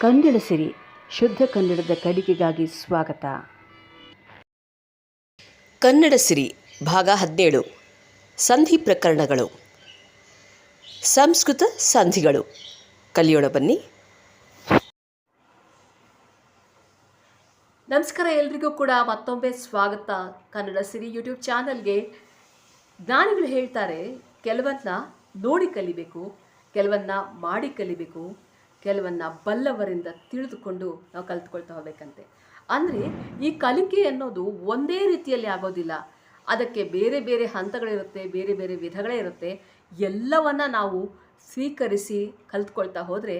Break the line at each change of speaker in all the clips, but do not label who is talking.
ಕನ್ನಡ ಸಿರಿ ಶುದ್ಧ ಕನ್ನಡದ ಕಲಿಕೆಗಾಗಿ ಸ್ವಾಗತ.
ಕನ್ನಡ ಸಿರಿ ಭಾಗ ಹದಿನೇಳು. ಸಂಧಿ ಪ್ರಕರಣಗಳು. ಸಂಸ್ಕೃತ ಸಂಧಿಗಳು. ಕಲಿಯೋಣ ಬನ್ನಿ.
ನಮಸ್ಕಾರ ಎಲ್ರಿಗೂ ಕೂಡ ಮತ್ತೊಮ್ಮೆ ಸ್ವಾಗತ ಕನ್ನಡ ಸಿರಿ ಯೂಟ್ಯೂಬ್ ಚಾನಲ್ಗೆ. ಜ್ಞಾನಿಗಳು ಹೇಳ್ತಾರೆ ಕೆಲವನ್ನ ನೋಡಿ ಕಲಿಬೇಕು ಕೆಲವನ್ನ ಮಾಡಿ ಕಲಿಬೇಕು. ಕೆಲವನ್ನ ಬಲ್ಲವರಿಂದ ತಿಳಿದುಕೊಂಡು ನಾವು ಕಲ್ತ್ಕೊಳ್ತಾ ಹೋಗ್ಬೇಕಂತೆ. ಅಂದರೆ ಈ ಕಲಿಕೆ ಅನ್ನೋದು ಒಂದೇ ರೀತಿಯಲ್ಲಿ ಆಗೋದಿಲ್ಲ. ಅದಕ್ಕೆ ಬೇರೆ ಬೇರೆ ಹಂತಗಳಿರುತ್ತೆ, ಬೇರೆ ಬೇರೆ ವಿಧಗಳೇ ಇರುತ್ತೆ. ಎಲ್ಲವನ್ನ ನಾವು ಸ್ವೀಕರಿಸಿ ಕಲ್ತ್ಕೊಳ್ತಾ ಹೋದರೆ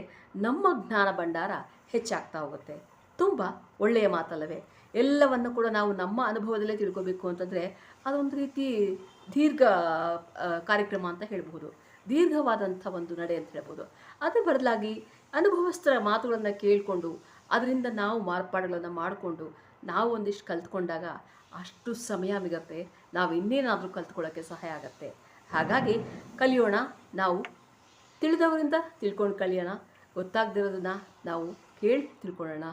ನಮ್ಮ ಜ್ಞಾನ ಭಂಡಾರ ಹೆಚ್ಚಾಗ್ತಾ ಹೋಗುತ್ತೆ. ತುಂಬ ಒಳ್ಳೆಯ ಮಾತಲ್ಲವೇ? ಎಲ್ಲವನ್ನು ಕೂಡ ನಾವು ನಮ್ಮ ಅನುಭವದಲ್ಲೇ ತಿಳ್ಕೊಬೇಕು ಅಂತಂದರೆ ಅದೊಂದು ರೀತಿ ದೀರ್ಘ ಕಾರ್ಯಕ್ರಮ ಅಂತ ಹೇಳ್ಬೋದು ದೀರ್ಘವಾದಂಥ ಒಂದು ನಡೆ ಅಂತ ಹೇಳ್ಬೋದು ಅದರ ಬದಲಾಗಿ ಅನುಭವಸ್ಥರ ಮಾತುಗಳನ್ನು ಕೇಳಿಕೊಂಡು, ಅದರಿಂದ ನಾವು ಮಾರ್ಪಾಡುಗಳನ್ನು ಮಾಡಿಕೊಂಡು, ನಾವು ಒಂದಿಷ್ಟು ಕಲ್ತ್ಕೊಂಡಾಗ ಅಷ್ಟು ಸಮಯ ಮಿಗತ್ತೆ, ನಾವು ಇನ್ನೇನಾದರೂ ಕಲ್ತ್ಕೊಳ್ಳೋಕ್ಕೆ ಸಹಾಯ ಆಗುತ್ತೆ. ಹಾಗಾಗಿ ಕಲಿಯೋಣ, ನಾವು ತಿಳಿದವರಿಂದ ತಿಳ್ಕೊಂಡು ಕಲಿಯೋಣ, ಗೊತ್ತಾಗದಿರೋದನ್ನು ನಾವು ಕೇಳಿ ತಿಳ್ಕೊಳ್ಳೋಣ.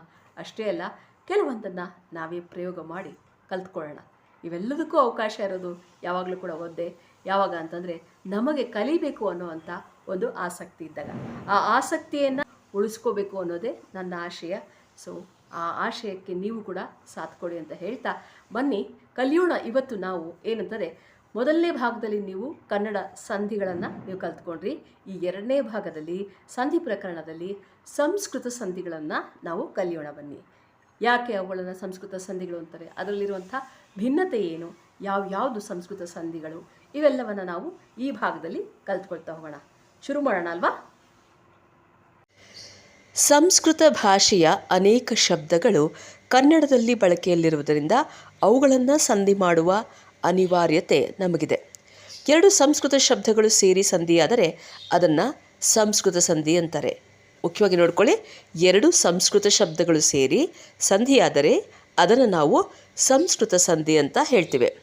ಅಷ್ಟೇ ಅಲ್ಲ, ಕೆಲವೊಂದನ್ನು ನಾವೇ ಪ್ರಯೋಗ ಮಾಡಿ ಕಲ್ತ್ಕೊಳ್ಳೋಣ. ಇವೆಲ್ಲದಕ್ಕೂ ಅವಕಾಶ ಇರೋದು ಯಾವಾಗಲೂ ಕೂಡ ಒದ್ದೆ ಯಾವಾಗ ಅಂತಂದರೆ, ನಮಗೆ ಕಲಿಬೇಕು ಅನ್ನೋವಂಥ ಒಂದು ಆಸಕ್ತಿ ಇದ್ದಾಗ. ಆ ಆಸಕ್ತಿಯನ್ನು ಉಳಿಸ್ಕೋಬೇಕು ಅನ್ನೋದೇ ನನ್ನ ಆಶಯ. ಸೊ ಆ ಆಶಯಕ್ಕೆ ನೀವು ಕೂಡ ಸಾಥ್ ಕೊಡಿ ಅಂತ ಹೇಳ್ತಾ ಬನ್ನಿ. ಕಲಿಯೋಣ ಇವತ್ತು ನಾವು ಏನಂದರೆ ಮೊದಲನೇ ಭಾಗದಲ್ಲಿ ನೀವು ಕನ್ನಡ ಸಂಧಿಗಳನ್ನು ನೀವು ಕಲ್ತ್ಕೊಂಡ್ರಿ. ಈ ಎರಡನೇ ಭಾಗದಲ್ಲಿ, ಸಂಧಿ ಪ್ರಕರಣದಲ್ಲಿ ಸಂಸ್ಕೃತ ಸಂಧಿಗಳನ್ನು ನಾವು ಕಲಿಯೋಣ ಬನ್ನಿ. ಯಾಕೆ ಅವುಗಳನ್ನು ಸಂಸ್ಕೃತ ಸಂಧಿಗಳು ಅಂತಾರೆ? ಅದರಲ್ಲಿರುವಂಥ ಭಿನ್ನತೆ ಏನು? ಯಾವ ಯಾವುದು ಸಂಸ್ಕೃತ ಸಂಧಿಗಳು? ಇವೆಲ್ಲವನ್ನು ನಾವು ಈ ಭಾಗದಲ್ಲಿ ಕಲ್ತ್ಕೊಳ್ತಾ ಹೋಗೋಣ. ಶುರು ಮಾಡೋಣ ಅಲ್ವಾ?
ಸಂಸ್ಕೃತ ಭಾಷೆಯ ಅನೇಕ ಶಬ್ದಗಳು ಕನ್ನಡದಲ್ಲಿ ಬಳಕೆಯಲ್ಲಿರುವುದರಿಂದ ಅವುಗಳನ್ನು ಸಂಧಿ ಮಾಡುವ ಅನಿವಾರ್ಯತೆ ನಮಗಿದೆ. ಎರಡು ಸಂಸ್ಕೃತ ಶಬ್ದಗಳು ಸೇರಿ ಸಂಧಿಯಾದರೆ ಅದನ್ನು ಸಂಸ್ಕೃತ ಸಂಧಿ ಅಂತಾರೆ. ಮುಖ್ಯವಾಗಿ ನೋಡ್ಕೊಳ್ಳಿ, ಎರಡು ಸಂಸ್ಕೃತ ಶಬ್ದಗಳು ಸೇರಿ ಸಂಧಿಯಾದರೆ ಅದನ್ನು ನಾವು ಸಂಸ್ಕೃತ ಸಂಧಿ ಅಂತ ಹೇಳ್ತೀವಿ.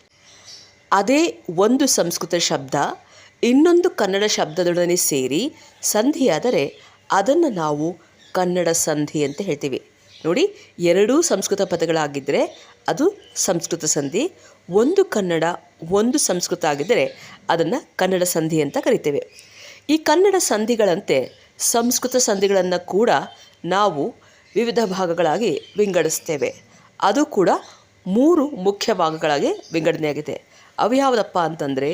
ಅದೇ ಒಂದು ಸಂಸ್ಕೃತ ಶಬ್ದ, ಇನ್ನೊಂದು ಕನ್ನಡ ಶಬ್ದದೊಡನೆ ಸೇರಿ ಸಂಧಿಯಾದರೆ ಅದನ್ನು ನಾವು ಕನ್ನಡ ಸಂಧಿ ಅಂತ ಹೇಳ್ತೀವಿ. ನೋಡಿ, ಎರಡೂ ಸಂಸ್ಕೃತ ಪದಗಳಾಗಿದ್ದರೆ ಅದು ಸಂಸ್ಕೃತ ಸಂಧಿ, ಒಂದು ಕನ್ನಡ, ಒಂದು ಸಂಸ್ಕೃತ ಆಗಿದ್ದರೆ ಅದನ್ನು ಕನ್ನಡ ಸಂಧಿ ಅಂತ ಕರಿತೇವೆ. ಈ ಕನ್ನಡ ಸಂಧಿಗಳಂತೆ ಸಂಸ್ಕೃತ ಸಂಧಿಗಳನ್ನು ಕೂಡ ನಾವು ವಿವಿಧ ಭಾಗಗಳಾಗಿ ವಿಂಗಡಿಸ್ತೇವೆ. ಅದು ಕೂಡ ಮೂರು ಮುಖ್ಯ ಭಾಗಗಳಾಗಿ ವಿಂಗಡಣೆಯಾಗಿದೆ ಅವು ಯಾವುದಪ್ಪ ಅಂತಂದರೆ,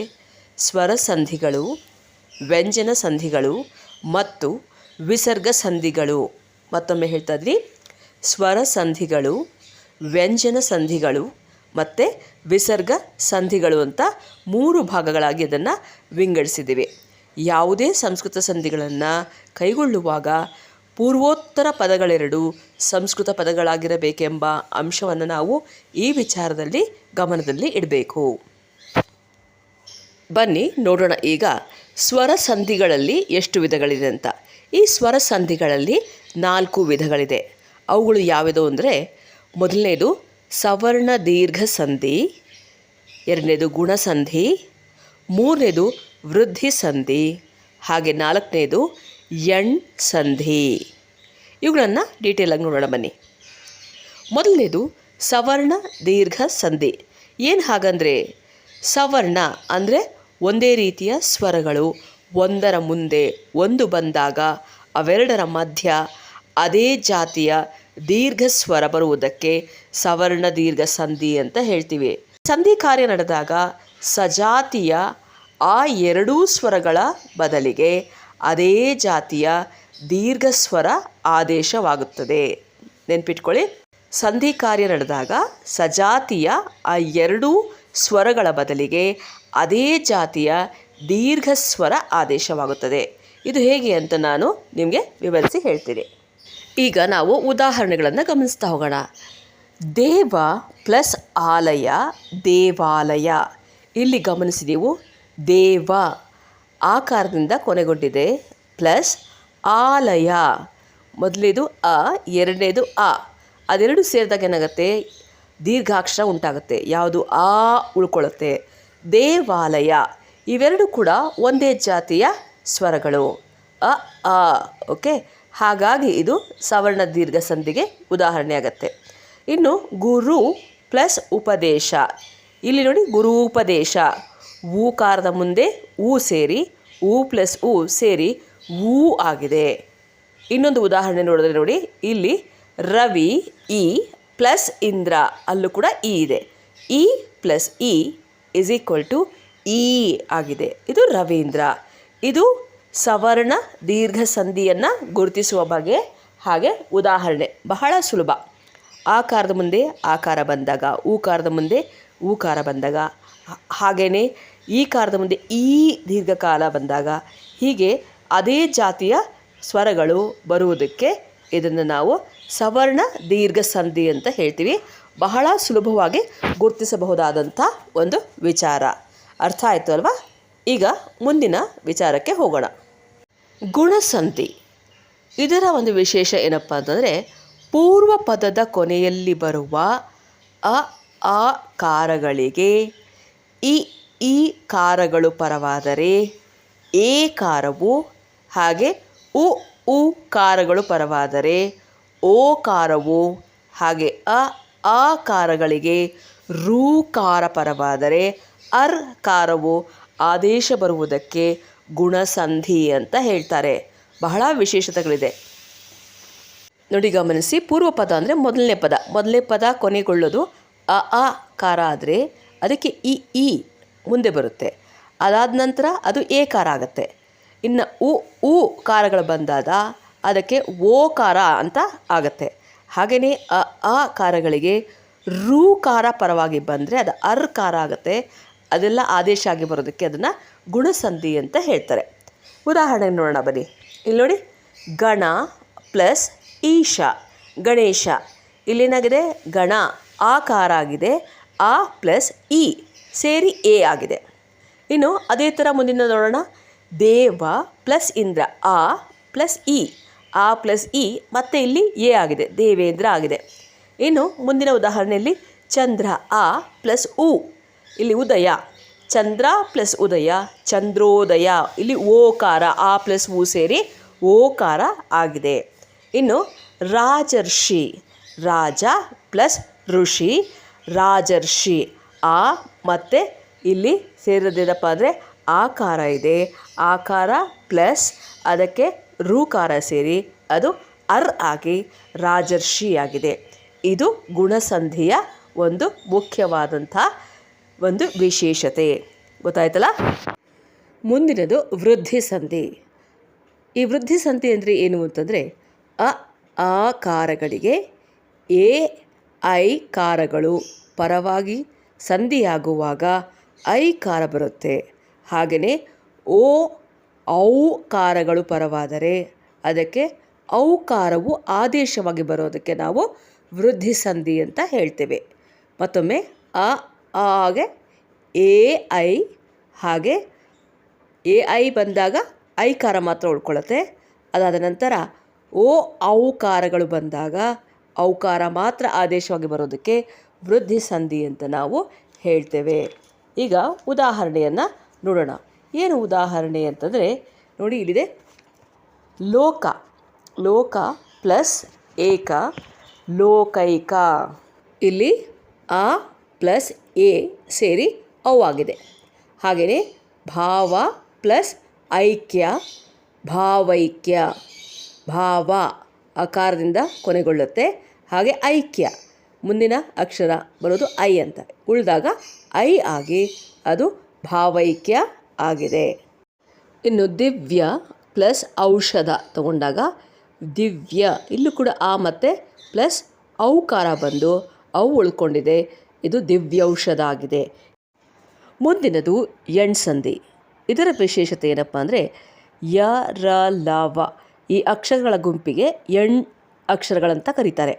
ಸ್ವರ ಸಂಧಿಗಳು, ವ್ಯಂಜನ ಸಂಧಿಗಳು ಮತ್ತು ವಿಸರ್ಗ ಸಂಧಿಗಳು. ಮತ್ತೊಮ್ಮೆ ಹೇಳ್ತಾ ಇದ್ವಿ, ಸ್ವರ ಸಂಧಿಗಳು, ವ್ಯಂಜನ ಸಂಧಿಗಳು ಮತ್ತು ವಿಸರ್ಗ ಸಂಧಿಗಳು ಅಂತ ಮೂರು ಭಾಗಗಳಾಗಿ ಅದನ್ನು ವಿಂಗಡಿಸಿದ್ದೀವಿ. ಯಾವುದೇ ಸಂಸ್ಕೃತ ಸಂಧಿಗಳನ್ನು ಕೈಗೊಳ್ಳುವಾಗ ಪೂರ್ವೋತ್ತರ ಪದಗಳೆರಡು ಸಂಸ್ಕೃತ ಪದಗಳಾಗಿರಬೇಕೆಂಬ ಅಂಶವನ್ನು ನಾವು ಈ ವಿಚಾರದಲ್ಲಿ ಗಮನದಲ್ಲಿ ಇಡಬೇಕು. ಬನ್ನಿ ನೋಡೋಣ ಈಗ ಸ್ವರ ಸಂಧಿಗಳಲ್ಲಿ ಎಷ್ಟು ವಿಧಗಳಿದೆ ಅಂತ. ಈ ಸ್ವರ ಸಂಧಿಗಳಲ್ಲಿ ನಾಲ್ಕು ವಿಧಗಳಿದೆ. ಅವುಗಳು ಯಾವುದು ಅಂದರೆ ಮೊದಲನೇದು ಸವರ್ಣ ದೀರ್ಘ ಸಂಧಿ, ಎರಡನೇದು ಗುಣಸಂಧಿ, ಮೂರನೇದು ವೃದ್ಧಿ ಸಂಧಿ, ಹಾಗೆ ನಾಲ್ಕನೇದು ಎಣ್ ಸಂಧಿ. ಇವುಗಳನ್ನು ಡೀಟೇಲಾಗಿ ನೋಡೋಣ ಬನ್ನಿ. ಮೊದಲನೇದು ಸವರ್ಣ ದೀರ್ಘ ಸಂಧಿ. ಏನು ಹಾಗಂದರೆ ಸವರ್ಣ ಅಂದರೆ ಒಂದೇ ರೀತಿಯ ಸ್ವರಗಳು ಒಂದರ ಮುಂದೆ ಒಂದು ಬಂದಾಗ ಅವೆರಡರ ಮಧ್ಯ ಅದೇ ಜಾತಿಯ ದೀರ್ಘ ಸ್ವರ ಬರುವುದಕ್ಕೆ ಸವರ್ಣ ದೀರ್ಘ ಸಂಧಿ ಅಂತ ಹೇಳ್ತೀವಿ. ಸಂಧಿ ಕಾರ್ಯ ನಡೆದಾಗ ಸಜಾತಿಯ ಆ ಎರಡೂ ಸ್ವರಗಳ ಬದಲಿಗೆ ಅದೇ ಜಾತಿಯ ದೀರ್ಘ ಸ್ವರ ಆದೇಶವಾಗುತ್ತದೆ. ನೆನ್ಪಿಟ್ಕೊಳ್ಳಿ. ಸಂಧಿ ಕಾರ್ಯ ನಡೆದಾಗ ಸಜಾತಿಯ ಆ ಎರಡೂ ಸ್ವರಗಳ ಬದಲಿಗೆ ಅದೇ ಜಾತಿಯ ದೀರ್ಘ ಸ್ವರ ಆದೇಶವಾಗುತ್ತದೆ. ಇದು ಹೇಗೆ ಅಂತ ನಾನು ನಿಮಗೆ ವಿವರಿಸಿ ಹೇಳ್ತೀನಿ. ಈಗ ನಾವು ಉದಾಹರಣೆಗಳನ್ನು ಗಮನಿಸ್ತಾ ಹೋಗೋಣ. ದೇವ ಪ್ಲಸ್ ಆಲಯ, ದೇವಾಲಯ. ಇಲ್ಲಿ ಗಮನಿಸಿದೆವು ದೇವ ಆಕಾರದಿಂದ ಕೊನೆಗೊಂಡಿದೆ. ಪ್ಲಸ್ ಆಲಯ. ಮೊದಲೇದು ಅ, ಎರಡನೇದು ಅ. ಅದೆರಡು ಸೇರಿದಾಗ ಏನಾಗುತ್ತೆ? ದೀರ್ಘಾಕ್ಷರ ಉಂಟಾಗುತ್ತೆ. ಯಾವುದು? ಆ, ಉಳ್ಕೊಳ್ಳುತ್ತೆ. ದೇವಾಲಯ. ಇವೆರಡು ಕೂಡ ಒಂದೇ ಜಾತಿಯ ಸ್ವರಗಳು. ಅ, ಆ, ಓಕೆ? ಹಾಗಾಗಿ ಇದು ಸವರ್ಣ ದೀರ್ಘ ಸಂಧಿಗೆ ಉದಾಹರಣೆ ಆಗುತ್ತೆ ಇನ್ನು ಗುರು ಪ್ಲಸ್ ಉಪದೇಶ. ಇಲ್ಲಿ ನೋಡಿ ಗುರು ಉಪದೇಶ. ಊಕಾರದ ಮುಂದೆ ಊ ಸೇರಿ, ಊ ಪ್ಲಸ್ ಊ ಸೇರಿ ಊ ಆಗಿದೆ. ಇನ್ನೊಂದು ಉದಾಹರಣೆ ನೋಡಿದ್ರೆ ನೋಡಿ, ಇಲ್ಲಿ ರವಿ ಇ ಪ್ಲಸ್ ಇಂದ್ರ ಅಲ್ಲೂ ಕೂಡ ಇ ಇದೆ. ಇ ಪ್ಲಸ್ ಇ ಇಸ್ ಈಕ್ವಲ್ ಟು ಇ ಆಗಿದೆ. ಇದು ರವೀಂದ್ರ. ಇದು ಸವರ್ಣ ದೀರ್ಘ ಸಂಧಿಯನ್ನು ಗುರುತಿಸುವ ಬಗೆ ಹಾಗೆ ಉದಾಹರಣೆ. ಬಹಳ ಸುಲಭ. ಆಕಾರದ ಮುಂದೆ ಆಕಾರ ಬಂದಾಗ ಊಕಾರದ ಮುಂದೆ ಊಕಾರ ಬಂದಾಗ ಹಾಗೆಯೇ ಈ ಕಾರದ ಮುಂದೆ ಈ ದೀರ್ಘಕಾಲ ಬಂದಾಗ ಹೀಗೆ ಅದೇ ಜಾತಿಯ ಸ್ವರಗಳು ಬರುವುದಕ್ಕೆ ಇದನ್ನು ನಾವು ಸವರ್ಣ ದೀರ್ಘ ಸಂಧಿ ಅಂತ ಹೇಳ್ತೀವಿ. ಬಹಳ ಸುಲಭವಾಗಿ ಗುರುತಿಸಬಹುದಾದಂಥ ಒಂದು ವಿಚಾರ. ಅರ್ಥ ಆಯಿತು ಅಲ್ವಾ? ಈಗ ಮುಂದಿನ ವಿಚಾರಕ್ಕೆ ಹೋಗೋಣ. ಗುಣಸಂಧಿ. ಇದರ ಒಂದು ವಿಶೇಷ ಏನಪ್ಪ ಅಂತಂದರೆ, ಪೂರ್ವ ಪದದ ಕೊನೆಯಲ್ಲಿ ಬರುವ ಅ, ಆ ಕಾರಗಳಿಗೆ ಇ, ಈ ಕಾರಗಳು ಪರವಾದರೆ ಏ ಕಾರವು ಹಾಗೆ ಉ ಉ ಕಾರಗಳು ಪರವಾದರೆ ಓ ಕಾರವು ಹಾಗೆ ಅ, ಆ ಕಾರಗಳಿಗೆ ರೂ ಕಾರ ಪರವಾದರೆ ಅರ್ ಕಾರವು ಆದೇಶ ಬರುವುದಕ್ಕೆ ಗುಣಸಂಧಿ ಅಂತ ಹೇಳ್ತಾರೆ. ಬಹಳ ವಿಶೇಷತೆಗಳಿದೆ. ನೋಡಿ, ಗಮನಿಸಿ, ಪೂರ್ವ ಪದ ಅಂದರೆ ಮೊದಲನೇ ಪದ. ಮೊದಲನೇ ಪದ ಕೊನೆಗೊಳ್ಳೋದು ಅ ಅ ಕಾರ ಆದರೆ ಅದಕ್ಕೆ ಇ ಇ ಮುಂದೆ ಬರುತ್ತೆ. ಅದಾದ ನಂತರ ಅದು ಎ ಕಾರ ಆಗುತ್ತೆ. ಇನ್ನು ಉ ಉ ಕಾರಗಳು ಬಂದಾಗ ಅದಕ್ಕೆ ಓ ಕಾರ ಅಂತ ಆಗುತ್ತೆ. ಹಾಗೆಯೇ ಅ, ಆ ಕಾರಗಳಿಗೆ ರೂ ಕಾರ ಪರವಾಗಿ ಬಂದರೆ ಅದು ಅರ್ ಕಾರ ಆಗುತ್ತೆ. ಅದೆಲ್ಲ ಆದೇಶ ಆಗಿ ಬರೋದಕ್ಕೆ ಅದನ್ನು ಗುಣಸಂಧಿ ಅಂತ ಹೇಳ್ತಾರೆ. ಉದಾಹರಣೆ ನೋಡೋಣ ಬನ್ನಿ. ಇಲ್ಲಿ ನೋಡಿ, ಗಣ ಪ್ಲಸ್ ಈಶ, ಗಣೇಶ. ಇಲ್ಲೇನಾಗಿದೆ? ಗಣ, ಆಕಾರ ಆಗಿದೆ. ಆ ಪ್ಲಸ್ ಇ ಸೇರಿ ಎ ಆಗಿದೆ. ಇನ್ನು ಅದೇ ಥರ ಮುಂದಿನ ನೋಡೋಣ. ದೇವ ಪ್ಲಸ್ ಇಂದ್ರ, ಆ ಪ್ಲಸ್ ಇ ಆ ಪ್ಲಸ್ ಇ ಮತ್ತೆ ಇಲ್ಲಿ ಎ ಆಗಿದೆ. ದೇವೇಂದ್ರ ಆಗಿದೆ. ಇನ್ನು ಮುಂದಿನ ಉದಾಹರಣೆಯಲ್ಲಿ ಚಂದ್ರ, ಆ ಪ್ಲಸ್ ಉ ಇಲ್ಲಿ ಉದಯ. ಚಂದ್ರ ಪ್ಲಸ್ ಉದಯ, ಚಂದ್ರೋದಯ. ಇಲ್ಲಿ ಓಕಾರ, ಆ ಪ್ಲಸ್ ಊ ಸೇರಿ ಓಕಾರ ಆಗಿದೆ. ಇನ್ನು ರಾಜರ್ಷಿ, ರಾಜ ಪ್ಲಸ್ ಋಷಿ, ರಾಜರ್ಷಿ, ಆ ಮತ್ತು ಇಲ್ಲಿ ಸೇರಿದ್ದೇನಪ್ಪ ಅಂದರೆ ಆಕಾರ ಇದೆ. ಆಕಾರ ಪ್ಲಸ್ ಅದಕ್ಕೆ ರೂಕಾರ ಸೇರಿ ಅದು ಅರ್ ಆಗಿ ರಾಜರ್ಷಿಯಾಗಿದೆ ಇದು ಗುಣಸಂಧಿಯ ಒಂದು ಮುಖ್ಯವಾದಂಥ ಒಂದು ವಿಶೇಷತೆ. ಗೊತ್ತಾಯ್ತಲ್ಲ? ಮುಂದಿನದು ವೃದ್ಧಿ ಸಂಧಿ. ಈ ವೃದ್ಧಿ ಸಂಧಿ ಅಂದರೆ ಏನು ಅಂತಂದರೆ, ಅ, ಆ ಕಾರಗಳಿಗೆ ಎ, ಐ ಕಾರಗಳು ಪರವಾಗಿ ಸಂಧಿಯಾಗುವಾಗ ಐ ಕಾರ ಬರುತ್ತೆ. ಹಾಗೆಯೇ ಓ, ಔ ಕಾರಗಳು ಪರವಾದರೆ ಅದಕ್ಕೆ ಔಕಾರವು ಆದೇಶವಾಗಿ ಬರೋದಕ್ಕೆ ನಾವು ವೃದ್ಧಿ ಸಂಧಿ ಅಂತ ಹೇಳ್ತೇವೆ. ಮತ್ತೊಮ್ಮೆ ಅ ಆಗೆ ಎ ಐ ಹಾಗೆ ಎ ಐ ಬಂದಾಗ ಐಕಾರ ಮಾತ್ರ ಉಳ್ಕೊಳ್ಳುತ್ತೆ. ಅದಾದ ನಂತರ ಓ ಔಕಾರಗಳು ಬಂದಾಗ ಔಕಾರ ಮಾತ್ರ ಆದೇಶವಾಗಿ ಬರೋದಕ್ಕೆ ವೃದ್ಧಿ ಸಂಧಿ ಅಂತ ನಾವು ಹೇಳ್ತೇವೆ. ಈಗ ಉದಾಹರಣೆಯನ್ನು ನೋಡೋಣ. ಏನು ಉದಾಹರಣೆ ಅಂತಂದರೆ ನೋಡಿ ಇಲ್ಲಿದೆ. ಲೋಕ ಲೋಕ ಪ್ಲಸ್ ಏಕ ಲೋಕೈಕ. ಇಲ್ಲಿ ಆ ಪ್ಲಸ್ ಎ ಸೇರಿ ಅವು ಆಗಿದೆ. ಹಾಗೆಯೇ ಭಾವ ಪ್ಲಸ್ ಐಕ್ಯ, ಭಾವೈಕ್ಯ, ಭಾವ ಅಕಾರದಿಂದ ಕೊನೆಗೊಳ್ಳುತ್ತೆ. ಹಾಗೆ ಐಕ್ಯ, ಮುಂದಿನ ಅಕ್ಷರ ಬರೋದು ಐ ಅಂತ. ಉಳಿದಾಗ ಐ ಆಗಿ ಅದು ಭಾವೈಕ್ಯ ಆಗಿದೆ. ಇನ್ನು ದಿವ್ಯ ಪ್ಲಸ್ ಔಷಧ ತಗೊಂಡಾಗ ದಿವ್ಯ, ಇಲ್ಲೂ ಕೂಡ ಆ ಮತ್ತೆ ಪ್ಲಸ್ ಔಕಾರ ಬಂದು ಅವು ಉಳ್ಕೊಂಡಿದೆ. ಇದು ದಿವ್ಯೌಷಧ ಆಗಿದೆ ಮುಂದಿನದು ಎಣ್ಸಂಧಿ ಇದರ ವಿಶೇಷತೆ ಏನಪ್ಪ ಅಂದರೆ, ಯ, ರ ಲಾವ ಈ ಅಕ್ಷರಗಳ ಗುಂಪಿಗೆ ಎಣ್ ಅಕ್ಷರಗಳಂತ ಕರೀತಾರೆ.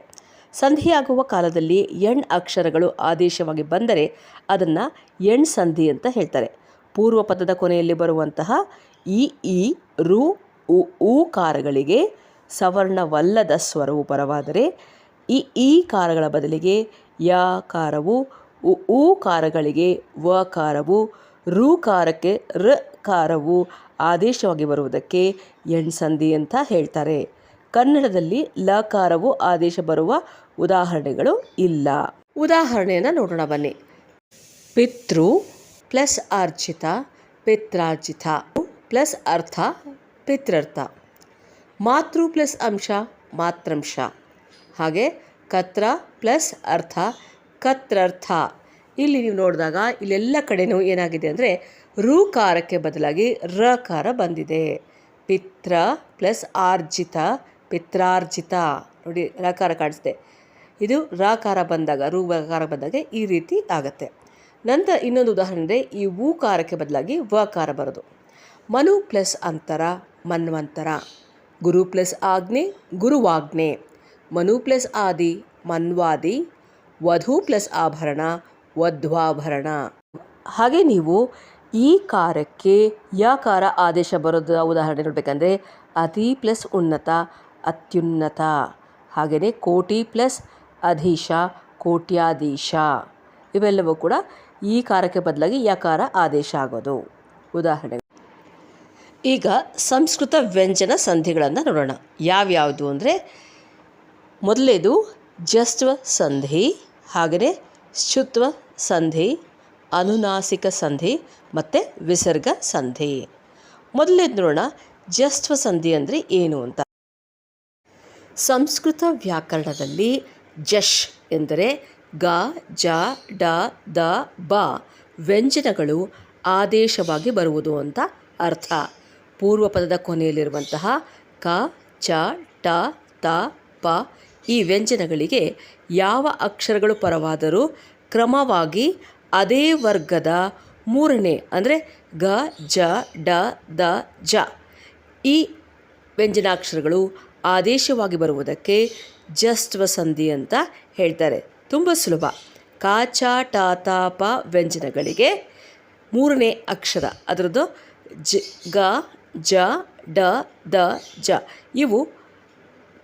ಸಂಧಿಯಾಗುವ ಕಾಲದಲ್ಲಿ ಎಣ್ ಅಕ್ಷರಗಳು ಆದೇಶವಾಗಿ ಬಂದರೆ ಅದನ್ನು ಎಣ್ ಸಂಧಿ ಅಂತ ಹೇಳ್ತಾರೆ. ಪೂರ್ವ ಪದದ ಕೊನೆಯಲ್ಲಿ ಬರುವಂತಹ ಇ ಇ, ರು, ಉ ಊ ಕಾರಗಳಿಗೆ ಸವರ್ಣವಲ್ಲದ ಸ್ವರವು ಪರವಾದರೆ ಈ ಈ ಕಾರಗಳ ಬದಲಿಗೆ ಯ ಕಾರವು ಉ ಋಕಾರಕ್ಕೆ ರ ಕಾರವು ಆದೇಶವಾಗಿ ಬರುವುದಕ್ಕೆ ಎಣ್ಸಂಧಿ ಅಂತ ಹೇಳ್ತಾರೆ. ಕನ್ನಡದಲ್ಲಿ ಲಕಾರವು ಆದೇಶ ಬರುವ ಉದಾಹರಣೆಗಳು ಇಲ್ಲ. ಉದಾಹರಣೆಯನ್ನು ನೋಡೋಣ ಬನ್ನಿ. ಪಿತೃ ಪ್ಲಸ್ ಅರ್ಚಿತ ಪಿತ್ರಾರ್ಜಿತ ಪ್ಲಸ್ ಅರ್ಥ ಪಿತೃರ್ಥ ಮಾತೃ ಪ್ಲಸ್ ಅಂಶ, ಮಾತ್ರಂಶ. ಹಾಗೆ ಕತ್ರ ಪ್ಲಸ್ ಅರ್ಥ, ಕತ್ರರ್ಥ. ಇಲ್ಲಿ ನೀವು ನೋಡಿದಾಗ ಇಲ್ಲೆಲ್ಲ ಕಡೆಯೂ ಏನಾಗಿದೆ ಅಂದರೆ ಋಕಾರಕ್ಕೆ ಬದಲಾಗಿ ರಕಾರ ಬಂದಿದೆ. ಪಿತ್ರ ಪ್ಲಸ್ ಆರ್ಜಿತ, ಪಿತ್ರಾರ್ಜಿತ. ನೋಡಿ, ರಕಾರ ಕಾಣಿಸಿದೆ ಇದು ರಕಾರ ಬಂದಾಗ ಋಕಾರ ಬಂದಾಗ ಈ ರೀತಿ ಆಗುತ್ತೆ. ನಂತರ ಇನ್ನೊಂದು ಉದಾಹರಣೆ ಇದೆ, ಈ ಊಕಾರಕ್ಕೆ ಬದಲಾಗಿ ವಕಾರ ಬರೋದು. ಮನು ಪ್ಲಸ್ ಅಂತರ, ಮನ್ವಂತರ. ಗುರು ಪ್ಲಸ್ ಆಜ್ಞೆ, ಗುರುವಾಜ್ಞೆ. ಮನು ಪ್ಲಸ್ ಆದಿ, ಮನ್ವಾದಿ, ವಧು ಪ್ಲಸ್ ಆಭರಣ, ವಧ್ವಾಭರಣ. ಹಾಗೆ ನೀವು ಈ ಕಾರಕ್ಕೆ ಯಾಕಾರ ಆದೇಶ ಬರೋದು? ಉದಾಹರಣೆ ನೋಡಬೇಕಂದ್ರೆ ಅತಿ ಪ್ಲಸ್ ಉನ್ನತ, ಅತ್ಯುನ್ನತ. ಹಾಗೆಯೇ ಕೋಟಿ ಪ್ಲಸ್ ಅಧೀಶ, ಕೋಟ್ಯಾಧೀಶ. ಇವೆಲ್ಲವೂ ಕೂಡ ಈ ಕಾರಕ್ಕೆ ಬದಲಾಗಿ ಯಕಾರ ಆದೇಶ ಆಗೋದು? ಉದಾಹರಣೆ. ಈಗ ಸಂಸ್ಕೃತ ವ್ಯಂಜನ ಸಂಧಿಗಳನ್ನು ನೋಡೋಣ. ಯಾವ್ಯಾವುದು ಅಂದರೆ ಮೊದಲೇದು ಜಸ್ತ್ವ ಸಂಧಿ ಹಾಗೆಯೇ ಶುತ್ವ ಸಂಧಿ, ಅನುನಾಸಿಕ ಸಂಧಿ, ಮತ್ತು ವಿಸರ್ಗ ಸಂಧಿ. ಮೊದಲೇದು ನೋಡೋಣ, ಜಸ್ತ್ವ ಸಂಧಿ ಅಂದರೆ ಏನು ಅಂತ. ಸಂಸ್ಕೃತ ವ್ಯಾಕರಣದಲ್ಲಿ ಜಶ್ ಎಂದರೆ ಗ, ಜ, ಡ, ದ, ಬ ವ್ಯಂಜನಗಳು ಆದೇಶವಾಗಿ ಬರುವುದು ಅಂತ ಅರ್ಥ. ಪೂರ್ವ ಪದದ ಕೊನೆಯಲ್ಲಿರುವಂತಹ ಕ, ಚ, ಟ, ತ, ಪ ಈ ವ್ಯಂಜನಗಳಿಗೆ ಯಾವ ಅಕ್ಷರಗಳು ಪರವಾದರೂ ಕ್ರಮವಾಗಿ ಅದೇ ವರ್ಗದ ಮೂರನೇ, ಅಂದರೆ ಗ, ಜ, ಡ, ದ, ಜ. ಈ ವ್ಯಂಜನಾಕ್ಷರಗಳು ಆದೇಶವಾಗಿ ಬರುವುದಕ್ಕೆ ಜಸ್ಟ್ವ ಸಂಧಿ ಅಂತ ಹೇಳ್ತಾರೆ. ತುಂಬ ಸುಲಭ. ಕಾಚ ಟ ಪ ವ್ಯಂಜನಗಳಿಗೆ ಮೂರನೇ ಅಕ್ಷರ. ಅದರದ್ದು ಜ, ಗ, ಜ, ಡ, ದ, ಜ. ಇವು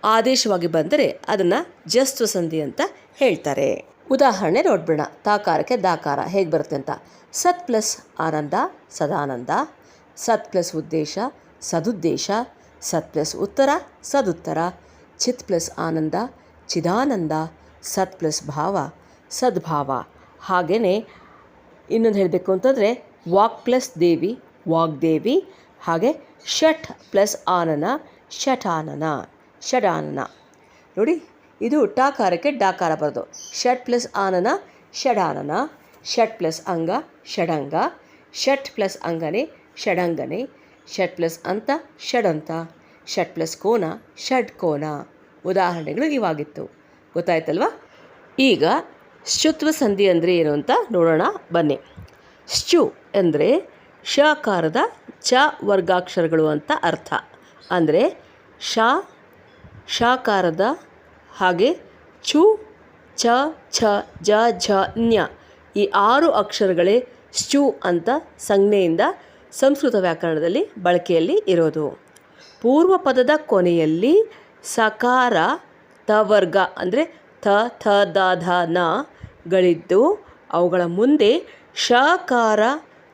ಆದೇಶವಾಗಿ ಬಂದರೆ ಅದನ್ನು ಜಸ್ತ್ವ ಸಂಧಿ ಅಂತ ಹೇಳ್ತಾರೆ. ಉದಾಹರಣೆ ನೋಡ್ಬಿಡೋಣ. ತಾಕಾರಕ್ಕೆ ದಾಕಾರ ಹೇಗೆ ಬರುತ್ತೆ ಅಂತ. ಸತ್ ಪ್ಲಸ್ ಆನಂದ, ಸದಾನಂದ. ಸತ್ ಪ್ಲಸ್ ಉದ್ದೇಶ, ಸದುದ್ದೇಶ. ಸತ್ ಪ್ಲಸ್ ಉತ್ತರ, ಸದುತ್ತರ. ಚಿತ್ ಪ್ಲಸ್ ಆನಂದ, ಚಿದಾನಂದ. ಸತ್ ಪ್ಲಸ್ ಭಾವ, ಸದ್ಭಾವ. ಹಾಗೆಯೇ ಇನ್ನೊಂದು ಹೇಳಬೇಕು ಅಂತಂದರೆ ವಾಕ್ ಪ್ಲಸ್ ದೇವಿ, ವಾಗ್ದೇವಿ. ಹಾಗೆ ಷಟ್ ಪ್ಲಸ್ ಆನನ, ಷಟಾನನ. ಷಡಾನನ. ನೋಡಿ, ಇದು ಟಾಕಾರಕ್ಕೆ ಡಾಕಾರ ಬರೋದು. ಷಟ್ ಪ್ಲಸ್ ಆನನ, ಷಡಾನನ. ಷಟ್ ಪ್ಲಸ್ ಅಂಗ, ಷಡಂಗ. ಷಟ್ ಪ್ಲಸ್ ಅಂಗನೆ, ಷಡಂಗನೆ. ಷಟ್ ಪ್ಲಸ್ ಅಂತ, ಷಡಂತ. ಷಟ್ ಪ್ಲಸ್ ಕೋನ, ಷಡ್ ಕೋನ. ಉದಾಹರಣೆಗಳು ಇವಾಗಿತ್ತು. ಗೊತ್ತಾಯ್ತಲ್ವಾ? ಈಗ ಶುತ್ವ ಸಂಧಿ ಅಂದರೆ ಏನು ಅಂತ ನೋಡೋಣ, ಬನ್ನಿ. ಶು ಅಂದರೆ ಶಕಾರದ ಚ ವರ್ಗಾಕ್ಷರಗಳು ಅಂತ ಅರ್ಥ. ಅಂದರೆ ಶ ಶಾಕಾರದ ಹಾಗೆ ಚು, ಚ, ಛ, ಜ, ಝ ಞ ಈ ಆರು ಅಕ್ಷರಗಳೇ ಸ್ಚು ಅಂತ ಸಂಜ್ಞೆಯಿಂದ ಸಂಸ್ಕೃತ ವ್ಯಾಕರಣದಲ್ಲಿ ಬಳಕೆಯಲ್ಲಿ ಇರೋದು. ಪೂರ್ವ ಪದದ ಕೊನೆಯಲ್ಲಿ ಸಕಾರ ತ ವರ್ಗ ಅಂದರೆ ಥ ಥ, ದ, ಧ, ನ ಗಳಿದ್ದು ಅವುಗಳ ಮುಂದೆ ಶಕಾರ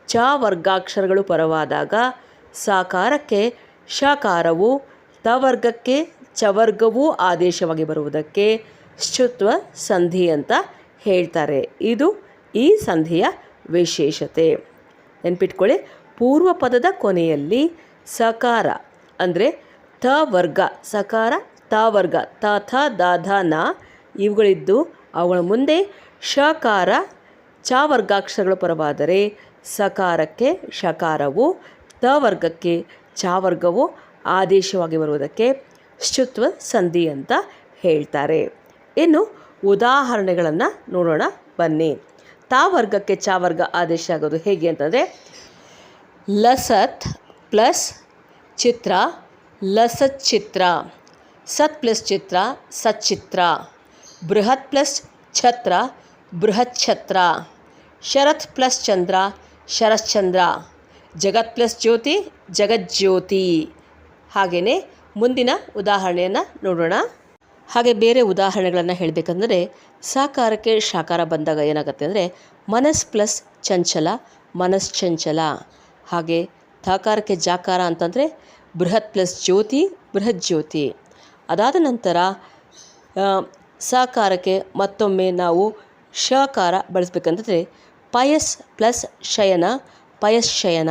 ಚ ವರ್ಗಾಕ್ಷರಗಳು ಪರವಾದಾಗ ಸಾಕಾರಕ್ಕೆ ತ ತವರ್ಗಕ್ಕೆ ಚವರ್ಗವೂ ಆದೇಶವಾಗಿ ಬರುವುದಕ್ಕೆ ಶುತ್ವ ಸಂಧಿ ಅಂತ ಹೇಳ್ತಾರೆ. ಇದು ಈ ಸಂಧಿಯ ವಿಶೇಷತೆ. ನೆನ್ಪಿಟ್ಕೊಳ್ಳಿ, ಪೂರ್ವ ಪದದ ಕೊನೆಯಲ್ಲಿ ಸಕಾರ, ಅಂದರೆ ತ ವರ್ಗ, ಸಕಾರ, ತ ವರ್ಗ, ತ, ಥ, ದ, ಧ, ನ, ಇವುಗಳಿದ್ದು ಅವುಗಳ ಮುಂದೆ ಶಕಾರ, ಚ ವರ್ಗಾಕ್ಷರಗಳು ಪರವಾದರೆ ಸಕಾರಕ್ಕೆ ಶಕಾರವು, ತ ವರ್ಗಕ್ಕೆ ಚ ವರ್ಗವು ಆದೇಶವಾಗಿ ಬರುವುದಕ್ಕೆ ಶುತ್ವ ಸಂಧಿ ಅಂತ ಹೇಳ್ತಾರೆ. ಇನ್ನು ಉದಾಹರಣೆಗಳನ್ನು ನೋಡೋಣ, ಬನ್ನಿ. ತಾ ವರ್ಗಕ್ಕೆ ಚ ವರ್ಗ ಆದೇಶ ಆಗೋದು ಹೇಗೆ ಅಂತಂದರೆ, ಲಸತ್ ಪ್ಲಸ್ ಚಿತ್ರ, ಲಸತ್ ಚಿತ್ರ. ಸತ್ ಪ್ಲಸ್ ಚಿತ್ರ ಸಚ್ಚಿತ್ರ ಬೃಹತ್ ಪ್ಲಸ್ ಛತ್ರ, ಬೃಹತ್ ಛತ್ರ. ಶರತ್ ಪ್ಲಸ್ ಚಂದ್ರ ಶರಶ್ಚಂದ್ರ ಜಗತ್ ಪ್ಲಸ್ ಜ್ಯೋತಿ ಜಗಜ್ಯೋತಿ ಹಾಗೆಯೇ ಮುಂದಿನ ಉದಾಹರಣೆಯನ್ನು ನೋಡೋಣ. ಹಾಗೆ ಬೇರೆ ಉದಾಹರಣೆಗಳನ್ನು ಹೇಳಬೇಕಂದ್ರೆ, ಸಾಕಾರಕ್ಕೆ ಶಾಕಾರ ಬಂದಾಗ ಏನಾಗುತ್ತೆ ಅಂದರೆ, ಮನಸ್ ಪ್ಲಸ್ ಚಂಚಲ, ಮನಸ್ ಚಂಚಲ. ಹಾಗೆ ಥಕಾರಕ್ಕೆ ಜಾಕಾರ ಅಂತಂದರೆ, ಬೃಹತ್ ಪ್ಲಸ್ ಜ್ಯೋತಿ, ಬೃಹತ್ ಜ್ಯೋತಿ. ಅದಾದ ನಂತರ ಸಾಕಾರಕ್ಕೆ ಮತ್ತೊಮ್ಮೆ ನಾವು ಶಕಾರ ಬಳಸಬೇಕಂತಂದರೆ, ಪಯಸ್ ಪ್ಲಸ್ ಶಯನ, ಪಯಸ್ ಶಯನ.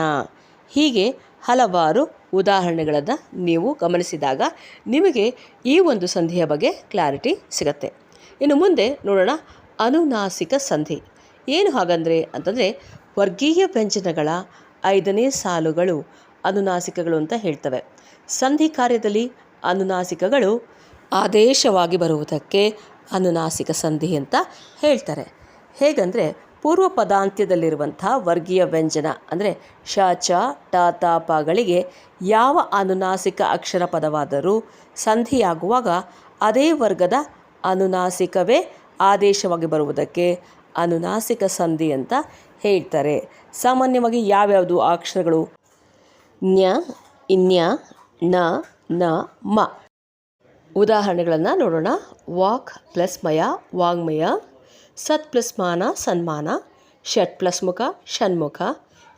ಹೀಗೆ ಹಲವಾರು ಉದಾಹರಣೆಗಳನ್ನು ನೀವು ಗಮನಿಸಿದಾಗ ನಿಮಗೆ ಈ ಒಂದು ಸಂಧಿಯ ಬಗ್ಗೆ ಕ್ಲಾರಿಟಿ ಸಿಗತ್ತೆ. ಇನ್ನು ಮುಂದೆ ನೋಡೋಣ ಅನುನಾಸಿಕ ಸಂಧಿ. ಏನು ಹಾಗಂದರೆ ಅಂತಂದರೆ ವರ್ಗೀಯ ವ್ಯಂಜನಗಳ ಐದನೇ ಸಾಲುಗಳು ಅನುನಾಸಿಕಗಳು ಅಂತ ಹೇಳ್ತವೆ. ಸಂಧಿ ಕಾರ್ಯದಲ್ಲಿ ಅನುನಾಸಿಕಗಳು ಆದೇಶವಾಗಿ ಬರುವುದಕ್ಕೆ ಅನುನಾಸಿಕ ಸಂಧಿ ಅಂತ ಹೇಳ್ತಾರೆ. ಹೇಗಂದರೆ ಪೂರ್ವ ಪದಾಂತ್ಯದಲ್ಲಿರುವಂಥ ವರ್ಗೀಯ ವ್ಯಂಜನ, ಅಂದರೆ ಶ ಚ, ಟ, ತ ಪಗಳಿಗೆ ಯಾವ ಅನುನಾಸಿಕ ಅಕ್ಷರ ಪದವಾದರೂ ಸಂಧಿಯಾಗುವಾಗ ಅದೇ ವರ್ಗದ ಅನುನಾಸಿಕವೇ ಆದೇಶವಾಗಿ ಬರುವುದಕ್ಕೆ ಅನುನಾಸಿಕ ಸಂಧಿ ಅಂತ ಹೇಳ್ತಾರೆ. ಸಾಮಾನ್ಯವಾಗಿ ಯಾವ್ಯಾವುದು ಆ ಅಕ್ಷರಗಳು? ನ್ಯ ಇನ್ಯ ನ ನ, ಮ. ಉದಾಹರಣೆಗಳನ್ನು ನೋಡೋಣ. ವಾಕ್ ಪ್ಲಸ್ ಮಯ, ವಾಂಗ್ಮಯ ಸತ್ ಪ್ಲಸ್ ಮಾನ, ಸನ್ಮಾನ, ಷಟ್ ಪ್ಲಸ್ ಮುಖ, ಷಣ್ಮುಖ,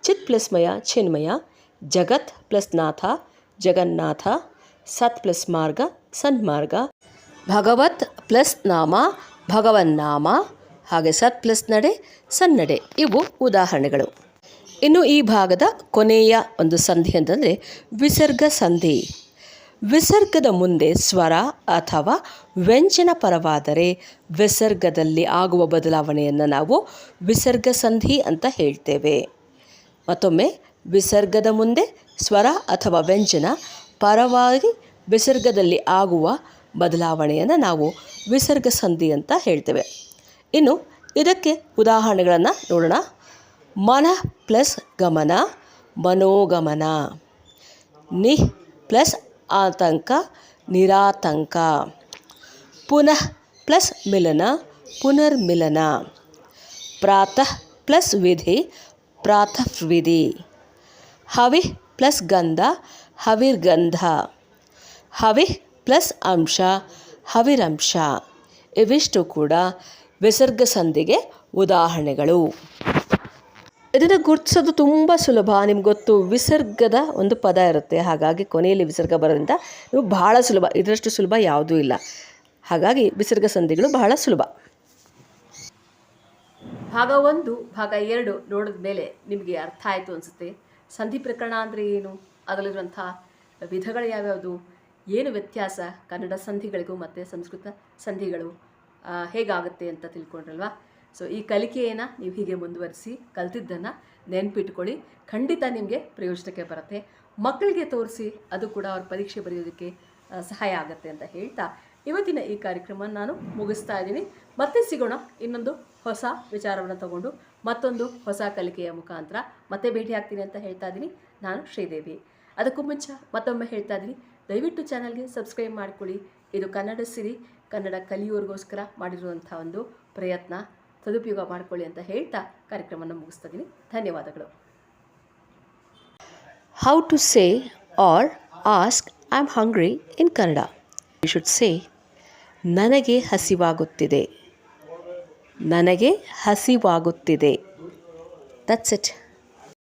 ಚಿತ್ ಪ್ಲಸ್ ಮಯ, ಚಿನ್ಮಯ, ಜಗತ್ ಪ್ಲಸ್ ನಾಥ, ಜಗನ್ನಾಥ, ಸತ್ ಪ್ಲಸ್ ಮಾರ್ಗ, ಸನ್ಮಾರ್ಗ, ಭಗವತ್ ಪ್ಲಸ್ ನಾಮ, ಭಗವನ್ನಾಮ, ಹಾಗೆ ಸತ್ ಪ್ಲಸ್ ನಡೆ, ಸನ್ನಡೆ ಇವು ಉದಾಹರಣೆಗಳು. ಇನ್ನು ಈ ಭಾಗದ ಕೊನೆಯ ಒಂದು ಸಂಧಿ ಅಂತಂದರೆ ವಿಸರ್ಗ ಸಂಧಿ. ವಿಸರ್ಗದ ಮುಂದೆ ಸ್ವರ ಅಥವಾ ವ್ಯಂಜನ ಪರವಾದರೆ ವಿಸರ್ಗದಲ್ಲಿ ಆಗುವ ಬದಲಾವಣೆಯನ್ನು ನಾವು ವಿಸರ್ಗ ಸಂಧಿ ಅಂತ ಹೇಳ್ತೇವೆ. ಮತ್ತೊಮ್ಮೆ, ವಿಸರ್ಗದ ಮುಂದೆ ಸ್ವರ ಅಥವಾ ವ್ಯಂಜನ ಪರವಾಗಿ ವಿಸರ್ಗದಲ್ಲಿ ಆಗುವ ಬದಲಾವಣೆಯನ್ನು ನಾವು ವಿಸರ್ಗ ಸಂಧಿ ಅಂತ ಹೇಳ್ತೇವೆ. ಇನ್ನು ಇದಕ್ಕೆ ಉದಾಹರಣೆಗಳನ್ನು ನೋಡೋಣ. ಮನ ಪ್ಲಸ್ ಗಮನ, ಮನೋಗಮನ. ನಿಹ್ ಪ್ಲಸ್ ಆತಂಕ, ನಿರಾತಂಕ. ಪುನಃ ಪ್ಲಸ್ ಮಿಲನ, ಪುನರ್ಮಿಲನ. ಪ್ರಾತಃ ಪ್ಲಸ್ ವಿಧಿ ಪ್ರಾತಃ ವಿಧಿ ಹವಿ ಪ್ಲಸ್ ಗಂಧ, ಹವಿರ್ಗಂಧ. ಹವಿ ಪ್ಲಸ್ ಅಂಶ, ಹವಿರಂಶ. ಇವಿಷ್ಟು ಕೂಡ ವಿಸರ್ಗ ಸಂಧಿಗೆ ಉದಾಹರಣೆಗಳು. ಇದನ್ನು ಗುರುತಿಸೋದು ತುಂಬ ಸುಲಭ. ನಿಮ್ಗೆ ಗೊತ್ತು, ವಿಸರ್ಗದ ಒಂದು ಪದ ಇರುತ್ತೆ. ಹಾಗಾಗಿ ಕೊನೆಯಲ್ಲಿ ವಿಸರ್ಗ ಬರೋದ್ರಿಂದ ನೀವು ಬಹಳ ಸುಲಭ. ಇದರಷ್ಟು ಸುಲಭ ಯಾವುದೂ ಇಲ್ಲ. ಹಾಗಾಗಿ ವಿಸರ್ಗ ಸಂಧಿಗಳು ಬಹಳ ಸುಲಭ.
ಭಾಗ ಒಂದು, ಭಾಗ ಎರಡು ನೋಡಿದ ಮೇಲೆ ನಿಮಗೆ ಅರ್ಥ ಆಯಿತು ಅನಿಸುತ್ತೆ. ಸಂಧಿ ಪ್ರಕರಣ ಅಂದರೆ ಏನು? ಅದರಲ್ಲಿರುವಂಥ ವಿಧಗಳು ಯಾವ್ಯಾವುದು? ಏನು ವ್ಯತ್ಯಾಸ? ಕನ್ನಡ ಸಂಧಿಗಳಿಗೂ ಮತ್ತು ಸಂಸ್ಕೃತ ಸಂಧಿಗಳು ಹೇಗಾಗುತ್ತೆ ಅಂತ ತಿಳ್ಕೊಂಡ್ರಲ್ವಾ? ಸೊ ಈ ಕಲಿಕೆಯನ್ನು ನೀವು ಹೀಗೆ ಮುಂದುವರಿಸಿ, ಕಲ್ತಿದ್ದನ್ನು ನೆನಪಿಟ್ಕೊಳ್ಳಿ. ಖಂಡಿತ ನಿಮಗೆ ಪ್ರಯೋಜನಕ್ಕೆ ಬರುತ್ತೆ. ಮಕ್ಕಳಿಗೆ ತೋರಿಸಿ, ಅದು ಕೂಡ ಅವ್ರ ಪರೀಕ್ಷೆ ಬರೆಯೋದಕ್ಕೆ ಸಹಾಯ ಆಗುತ್ತೆ ಅಂತ ಹೇಳ್ತಾ ಇವತ್ತಿನ ಈ ಕಾರ್ಯಕ್ರಮ ನಾನು ಮುಗಿಸ್ತಾ ಇದ್ದೀನಿ. ಮತ್ತೆ ಸಿಗೋಣ ಇನ್ನೊಂದು ಹೊಸ ವಿಚಾರವನ್ನು ತಗೊಂಡು, ಮತ್ತೊಂದು ಹೊಸ ಕಲಿಕೆಯ ಮುಖಾಂತರ. ಮತ್ತೆ ಭೇಟಿ ಆಗ್ತೀನಿ ಅಂತ ಹೇಳ್ತಾ ಇದ್ದೀನಿ. ನಾನು ಶ್ರೀದೇವಿ. ಅದಕ್ಕೂ ಮುಂಚೆ ಮತ್ತೊಮ್ಮೆ ಹೇಳ್ತಾ ಇದ್ದೀನಿ, ದಯವಿಟ್ಟು ಚಾನಲ್ಗೆ ಸಬ್ಸ್ಕ್ರೈಬ್ ಮಾಡ್ಕೊಳ್ಳಿ. ಇದು ಕನ್ನಡ ಸಿರಿ, ಕನ್ನಡ ಕಲಿಯೋರಿಗೋಸ್ಕರ ಮಾಡಿರುವಂಥ ಒಂದು ಪ್ರಯತ್ನ. ಸದುಪಯೋಗ ಮಾಡ್ಕೊಳ್ಳಿ ಅಂತ ಹೇಳ್ತಾ ಕಾರ್ಯಕ್ರಮವನ್ನು ಮುಗಿಸ್ತಾ ಇದ್ದೀನಿ. ಧನ್ಯವಾದಗಳು.
How to say or ask I am hungry in Kannada you should say ನನಗೆ ಹಸಿವಾಗುತ್ತಿದೆ. ನನಗೆ ಹಸಿವಾಗುತ್ತಿದೆ. That's it